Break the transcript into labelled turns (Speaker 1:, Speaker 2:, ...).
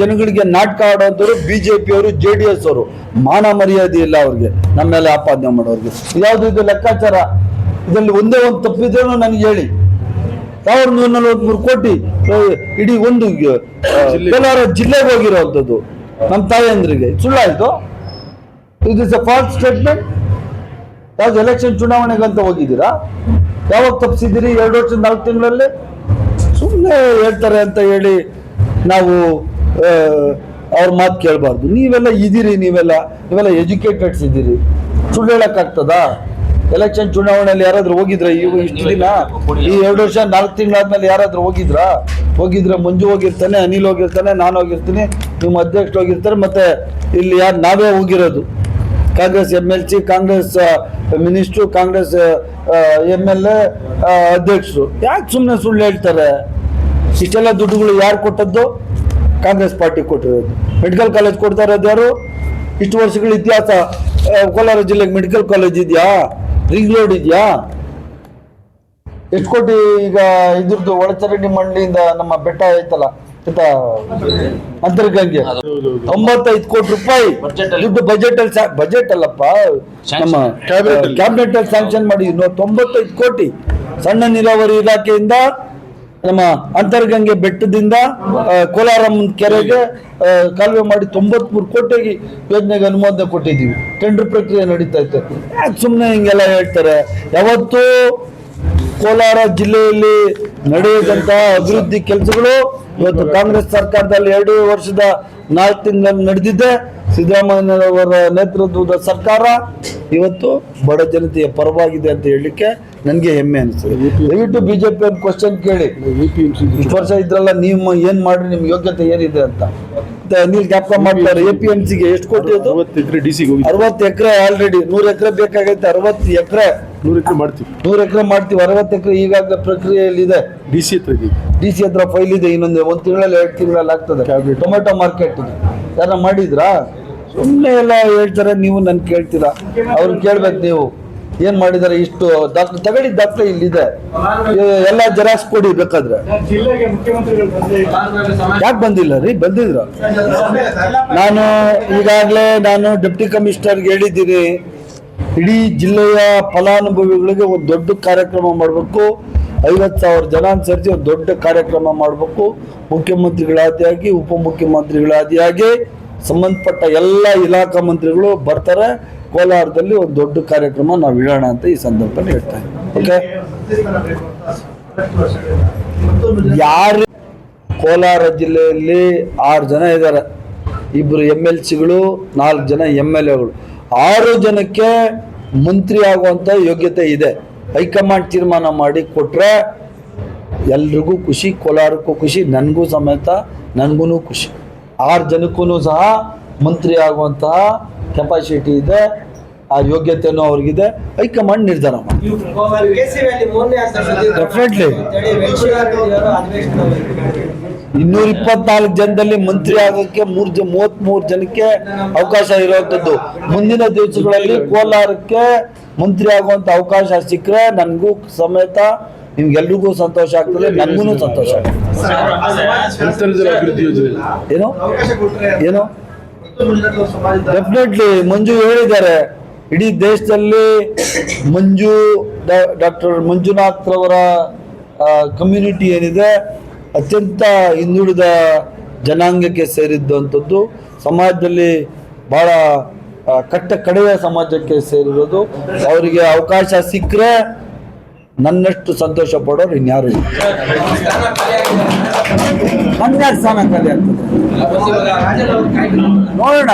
Speaker 1: ಜನಗಳಿಗೆ ನಾಟಕ ಆಡೋಂಥವ್ರು ಬಿಜೆಪಿ ಅವರು ಜೆ ಡಿ ಎಸ್ ಅವರು. ಮಾನ ಮರ್ಯಾದೆ ಇಲ್ಲ ಅವ್ರಿಗೆ. ನಮ್ಮ ಮೇಲೆ ಆಪಾದನೆ ಮಾಡೋರಿಗೆ. ಯಾವುದು ಇದು ಲೆಕ್ಕಾಚಾರ? ಇದರಲ್ಲಿ ಒಂದೇ ಒಂದು ತಪ್ಪಿದ್ರೂ ನನಗೆ ಹೇಳಿ. ಸಾವಿರದ ನೂರ ನಲವತ್ಮೂರು ಕೋಟಿ ಇಡೀ ಒಂದು ಕೋಲಾರ ಜಿಲ್ಲೆಗೆ ಹೋಗಿರೋವಂಥದ್ದು ನಮ್ಮ ತಾಯಂದ್ರಿಗೆ. ಸುಳ್ಳಾಯ್ತು ಇದು ಇಸ್ ಅ ಫಾಲ್ಸ್ ಸ್ಟೇಟ್ಮೆಂಟ್ ಯಾವ್ದು ಎಲೆಕ್ಷನ್ ಚುನಾವಣೆಗಂತ ಹೋಗಿದ್ದೀರಾ? ಯಾವಾಗ ತಪ್ಪಿಸಿದ್ದೀರಿ? ಎರಡು ವರ್ಷ, ನಾಲ್ಕು ತಿಂಗಳಲ್ಲಿ? ಸುಮ್ಮನೆ ಹೇಳ್ತಾರೆ ಅಂತ ಹೇಳಿ ನಾವು ಅವ್ರ ಮಾತು ಕೇಳಬಾರ್ದು. ನೀವೆಲ್ಲ ಇದ್ದೀರಿ ನೀವೆಲ್ಲ ನೀವೆಲ್ಲ ಎಜುಕೇಟೆಡ್ಸ್ ಇದ್ದೀರಿ. ಸುಳ್ಳು ಹೇಳೋಕ್ಕಾಗ್ತದಾ? ಎಲೆಕ್ಷನ್ ಚುನಾವಣೆಯಲ್ಲಿ ಯಾರಾದ್ರೂ ಹೋಗಿದ್ರ? ಇವು ಇಷ್ಟು ದಿನ? ಈ ಎರಡು ವರ್ಷ ನಾಲ್ಕು ತಿಂಗಳಾದ್ಮೇಲೆ ಯಾರಾದ್ರೂ ಹೋಗಿದ್ರಾ? ಹೋಗಿದ್ರೆ ಮಂಜು ಹೋಗಿರ್ತಾನೆ ಅನಿಲ್ ಹೋಗಿರ್ತಾನೆ ನಾನು ಹೋಗಿರ್ತೀನಿ ನಿಮ್ಮ ಅಧ್ಯಕ್ಷರು ಹೋಗಿರ್ತಾರೆ ಮತ್ತೆ ಇಲ್ಲಿ ಯಾರು ನಾವೇ ಹೋಗಿರೋದು. Congress M L C Congress minister Congress M L A ಅಧ್ಯಕ್ಷರು. ಯಾಕೆ ಸುಮ್ಮನೆ ಸುಳ್ಳು ಹೇಳ್ತಾರೆ? ಇಷ್ಟೆಲ್ಲ ದುಡ್ಡುಗಳು ಯಾರು ಕೊಟ್ಟದ್ದು? ಕಾಂಗ್ರೆಸ್ ಪಾರ್ಟಿ ಕೊಟ್ಟಿರೋದು. ಮೆಡಿಕಲ್ ಕಾಲೇಜ್ ಕೊಡ್ತಾ ಇರೋದು ಯಾರು? ಇಷ್ಟು ವರ್ಷಗಳ ಇತಿಹಾಸ ಕೋಲಾರ ಜಿಲ್ಲೆಗೆ ಮೆಡಿಕಲ್ ಕಾಲೇಜ್ ಇದೆಯಾ? ರಿಂಗ್ ರೋಡ್ ಇದೆಯಾ? ಎಷ್ಟು ಕೋಟಿ ಈಗ ಇದ್ರದ್ದು ಒಳಚರಂಡಿ ಮಂಡಳಿಯಿಂದ ನಮ್ಮ ಬೆಟ್ಟ ಐತಲ್ಲ ಬೆಟ್ಟ ಅಂತರ್ಗಂಗೆ? ತೊಂಬತ್ತೈದು ಕೋಟಿ ರೂಪಾಯಿ. ದುಡ್ಡು ಬಜೆಟ್ ಅಲ್ಲಿ ಬಜೆಟ್ ಅಲ್ಲಪ್ಪ. ನಮ್ಮ ಕ್ಯಾಬಿನೆಟ್ ಅಲ್ಲಿ. ಸ್ಯಾಂಕ್ಷನ್ ಮಾಡಿ ಇನ್ನು ತೊಂಬತ್ತೈದು ಕೋಟಿ. ಸಣ್ಣ ನೀರಾವರಿ ಇಲಾಖೆಯಿಂದ ನಮ್ಮ ಅಂತರ್ಗಂಗೆ ಬೆಟ್ಟದಿಂದ ಕೋಲಾರಮ್ಮ ಕೆರೆಗೆ ಕಾಲುವೆ ಮಾಡಿ ತೊಂಬತ್ಮೂರು ಕೋಟಿಗೆ ಯೋಜನೆಗೆ ಅನುಮೋದನೆ ಕೊಟ್ಟಿದ್ದೀವಿ. ಟೆಂಡರ್ ಪ್ರಕ್ರಿಯೆ ನಡೀತಾ ಇತ್ತು. ಯಾಕೆ ಸುಮ್ಮನೆ ಹಿಂಗೆಲ್ಲ ಹೇಳ್ತಾರೆ? ಯಾವತ್ತೂ ಕೋಲಾರ ಜಿಲ್ಲೆಯಲ್ಲಿ ನಡೆಯದಂತಹ ಅಭಿವೃದ್ಧಿ ಕೆಲಸಗಳು ಇವತ್ತು ಕಾಂಗ್ರೆಸ್ ಸರ್ಕಾರದಲ್ಲಿ ಎರಡು ವರ್ಷದ ನಾಲ್ಕು ತಿಂಗಳಲ್ಲಿ ನಡೆದಿದ್ದೆ ಸಿದ್ದರಾಮಯ್ಯನವರ ನೇತೃತ್ವದ ಸರ್ಕಾರ ಇವತ್ತು ಬಡ ಜನತೆಯ ಪರವಾಗಿದೆ ಅಂತ ಹೇಳಲಿಕ್ಕೆ ನನಗೆ ಹೆಮ್ಮೆ ಅನಿಸ್ತದೆ. ದಯವಿಟ್ಟು ಪಿ ಒಂದು ಕ್ವಶನ್ ಕೇಳಿ. ಇಷ್ಟು ವರ್ಷ ಇದ್ರಲ್ಲ ನೀವು ಏನು ಮಾಡ್ರಿ ನಿಮ್ಮ ಯೋಗ್ಯತೆ ಏನಿದೆ ಅಂತ. ಅನಿಲ್ ಜ್ಞಾಪಕ ಮಾಡ್ತಾರೆ ಎ ಪಿ ಎಂ ಸಿಗೆ ಎಷ್ಟು ಕೋಟಿ ಅದು?
Speaker 2: ಅರವತ್ತು ಎಕರೆ ಡಿ ಸಿ ಹೋಗಿ
Speaker 1: ಅರವತ್ತು ಎಕರೆ ಆಲ್ರೆಡಿ ನೂರು ಎಕರೆ ಬೇಕಾಗೈತೆ ಅರವತ್ತು ಎಕರೆ.
Speaker 2: ನೂರು ಎಕರೆ ಮಾಡ್ತೀವಿ.
Speaker 1: ನೂರು ಎಕರೆ ಮಾಡ್ತೀವಿ ಅರವತ್ತು ಎಕರೆ ಈಗಾಗಲೇ ಪ್ರಕ್ರಿಯೆಯಲ್ಲಿ ಇದೆ
Speaker 2: ಡಿ ಸಿ ಹತ್ರ
Speaker 1: ಡಿ ಸಿ ಹತ್ರ ಫೈಲ್ ಇದೆ ಇನ್ನೊಂದು ಒಂದು ತಿಂಗಳಲ್ಲಿ ಎರಡು ತಿಂಗಳಲ್ಲಿ ಆಗ್ತದೆ. ಟೊಮೆಟೊ ಮಾರ್ಕೆಟ್ ಯಾರ ಮಾಡಿದ್ರಾ? ಸುಮ್ಮನೆ ಎಲ್ಲ ಹೇಳ್ತಾರೆ, ನೀವು ನನ್ನ ಕೇಳ್ತೀರಾ? ಅವ್ರು ಕೇಳ್ಬೇಕು ನೀವು. ಏನ್ ಮಾಡಿದಾರೆ ಇಷ್ಟು? ದಾಖಲೆ ತಗಡಿ ದಾಖಲೆ ಇಲ್ಲಿದೆ. ಎಲ್ಲ ಜೆರಾಕ್ಸ್ ಕೊಡಿ ಬೇಕಾದ್ರೆ. ಯಾಕೆ ಬಂದಿಲ್ಲ ರೀ? ಬಂದಿದ್ರ? ನಾನು ಈಗಾಗಲೇ ನಾನು ಡೆಪ್ಟಿ ಕಮಿಷನರ್ಗೆ ಹೇಳಿದ್ದೀನಿ. ಇಡೀ ಜಿಲ್ಲೆಯ ಫಲಾನುಭವಿಗಳಿಗೆ ಒಂದು ದೊಡ್ಡ ಕಾರ್ಯಕ್ರಮ ಮಾಡಬೇಕು. ಐವತ್ತು ಸಾವಿರ ಜನ ಸೇರಿಸಿ ಒಂದು ದೊಡ್ಡ ಕಾರ್ಯಕ್ರಮ ಮಾಡಬೇಕು. ಮುಖ್ಯಮಂತ್ರಿಗಳಾದಿಯಾಗಿ, ಉಪಮುಖ್ಯಮಂತ್ರಿಗಳಾದಿಯಾಗಿ. ಸಂಬಂಧಪಟ್ಟ ಎಲ್ಲ ಇಲಾಖಾ ಮಂತ್ರಿಗಳು ಬರ್ತಾರೆ. ಕೋಲಾರದಲ್ಲಿ ಒಂದು ದೊಡ್ಡ ಕಾರ್ಯಕ್ರಮ ನಾವು ಇಡೋಣ ಅಂತ ಈ ಸಂದರ್ಭದಲ್ಲಿ ಹೇಳ್ತಾ ಓಕೆ ಯಾರು ಕೋಲಾರ ಜಿಲ್ಲೆಯಲ್ಲಿ ಆರು ಜನ ಇದ್ದಾರೆ. ಇಬ್ಬರು ಎಂ ಎಲ್ ಸಿಗಳು, ನಾಲ್ಕು ಜನ ಎಂ ಎಲ್ ಎಗಳು ಆರು ಜನಕ್ಕೆ ಮಂತ್ರಿ ಆಗುವಂಥ ಯೋಗ್ಯತೆ ಇದೆ. ಹೈಕಮಾಂಡ್ ತೀರ್ಮಾನ ಮಾಡಿ ಕೊಟ್ಟರೆ ಎಲ್ರಿಗೂ ಖುಷಿ, ಕೋಲಾರಕ್ಕೂ ಖುಷಿ, ನನಗೂ ಸಮೇತ ನನಗೂ ಖುಷಿ. ಆರು ಜನಕ್ಕೂ ಸಹ ಮಂತ್ರಿ ಆಗುವಂತಹ ಕೆಪಾಸಿಟಿ ಇದೆ ಆ ಯೋಗ್ಯತೆಯೂ ಅವ್ರಿಗಿದೆ. ಹೈಕಮಾಂಡ್ ನಿರ್ಧಾರ
Speaker 3: ಅಧಿವೇಶನ
Speaker 1: ಇನ್ನೂರ ಇಪ್ಪತ್ನಾಲ್ಕು ಜನದಲ್ಲಿ ಮಂತ್ರಿ ಆಗೋಕ್ಕೆ ಮೂರು ಜ ಮೂವತ್ಮೂರು ಜನಕ್ಕೆ ಅವಕಾಶ ಇರುವಂಥದ್ದು ಮುಂದಿನ ದಿವಸಗಳಲ್ಲಿ ಕೋಲಾರಕ್ಕೆ ಮಂತ್ರಿ ಆಗುವಂತ ಅವಕಾಶ ಸಿಕ್ಕರೆ ನನಗೂ ಸಮೇತ ನಿಮ್ಗೆಲ್ರಿಗೂ ಸಂತೋಷ ಆಗ್ತದೆ ನನಗೂ ಸಂತೋಷ ಆಗ್ತದೆ. ಏನೋ? ಏನು? ಡೆಫಿನೆಟ್ಲಿ ಮಂಜು ಹೇಳಿದ್ದಾರೆ, ಇಡೀ ದೇಶದಲ್ಲಿ ಮಂಜು ಡಾಕ್ಟರ್ ಮಂಜುನಾಥ್ ರವರ ಕಮ್ಯುನಿಟಿ ಏನಿದೆ, ಅತ್ಯಂತ ಹಿಂದುಳಿದ ಜನಾಂಗಕ್ಕೆ ಸೇರಿದ್ದಂಥದ್ದು ಸಮಾಜದಲ್ಲಿ ಬಹಳ ಕಟ್ಟ ಕಡೆಯ ಸಮಾಜಕ್ಕೆ ಸೇರಿರೋದು. ಅವರಿಗೆ ಅವಕಾಶ ಸಿಕ್ಕರೆ ನನ್ನಷ್ಟು ಸಂತೋಷ ಪಡೋರು ಇನ್ಯಾರು ಇಲ್ಲ. ಹನ್ನೆರಡು ಸ್ಥಾನ ಖಾಲಿ ಆಗ್ತದೆ. ನೋಡೋಣ